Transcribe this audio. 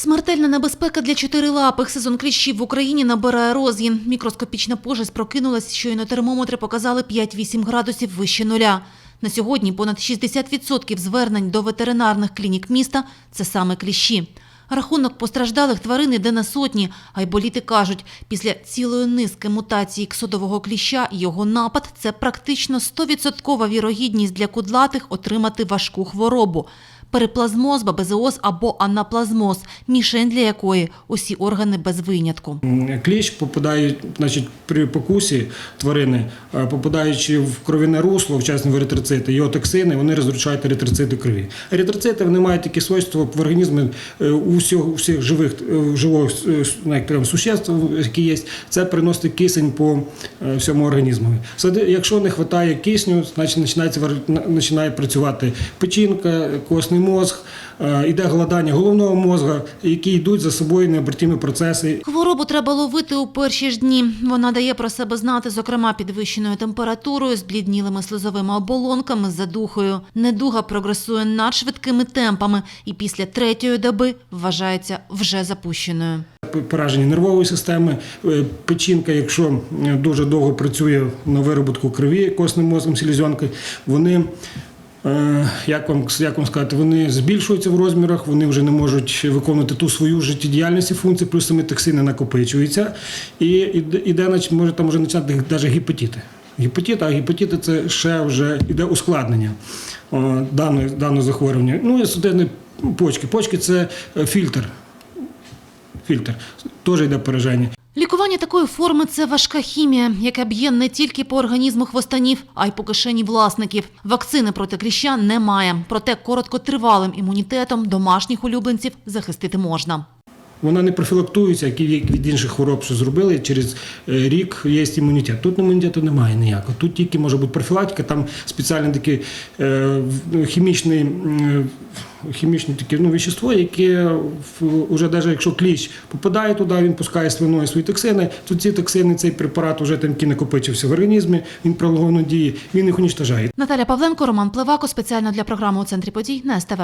Смертельна небезпека для чотирилапих. Сезон кліщів в Україні набирає розгін. Мікроскопічна пожесть прокинулась, щойно термометри показали 5-8 градусів вище нуля. На сьогодні понад 60% звернень до ветеринарних клінік міста – це саме кліщі. Рахунок постраждалих тварин іде на сотні, а кажуть, після цілої низки мутацій ксодового кліща його напад – це практично 100% вірогідність для кудлатих отримати важку хворобу – периплазмоз, бабезеоз або анаплазмоз, мішень для якої усі органи без винятку. Кліщ попадає, значить, при покусі тварини, е, попадаючи в кровіне русло, вчасні еритроцити, його токсини, вони розрушають еритроцити крові. Еритроцити вони мають такі свойства в організмі е, у всіх, всіх живих е, живих е, ну, существ, які є, це приносить кисень по всьому організму. Якщо не вистачає кисню, значить починає працювати печінка, костний мозг, е, іде голодання головного мозга, які йдуть за собою необратимі процеси Хворобу треба ловити у перші ж дні. Вона дає про себе знати, зокрема, підвищеною температурою, збліднілими слизовими оболонками, задухою. Недуга прогресує надшвидкими темпами і після третьої доби вважається вже запущеною. пораження нервової системи, е, печінка, якщо е, дуже довго працює на вироботку крові косним мозком, селезенки, вони. Е, Як вам, як вам сказати, вони збільшуються в розмірах, вони вже не можуть виконувати ту свою життєдіяльність і функції, плюс самі токсини накопичуються. І іде, може там може почати навіть гепатити. Гепатит, а гепатити це ще вже іде ускладнення даного, даного захворювання. Ну і судинні почки. Почки це е, фільтр фільтр. Теж йде пораження. Лікування такої форми – це важка хімія, яка б'є не тільки по організму хвостанів, а й по кишені власників. Вакцини проти кліща немає, проте короткотривалим імунітетом домашніх улюбленців захистити можна. Вона не профілактується, як від інших хвороб, що зробили. Через е, рік є імунітет. Тут імунітету немає ніякого. Тут тільки може бути профілактика, там спеціальне таке хімічне, хімічне таке ну, вещество, яке в- уже навіть якщо кліщ попадає туди, він пускає слиною свої токсини, то ці токсини, цей препарат вже там накопичився в організмі, він пролонговано діє, він їх унічтожає. Наталя Павленко, Роман Плевако. Спеціально для програми «У центрі подій» на СТВ.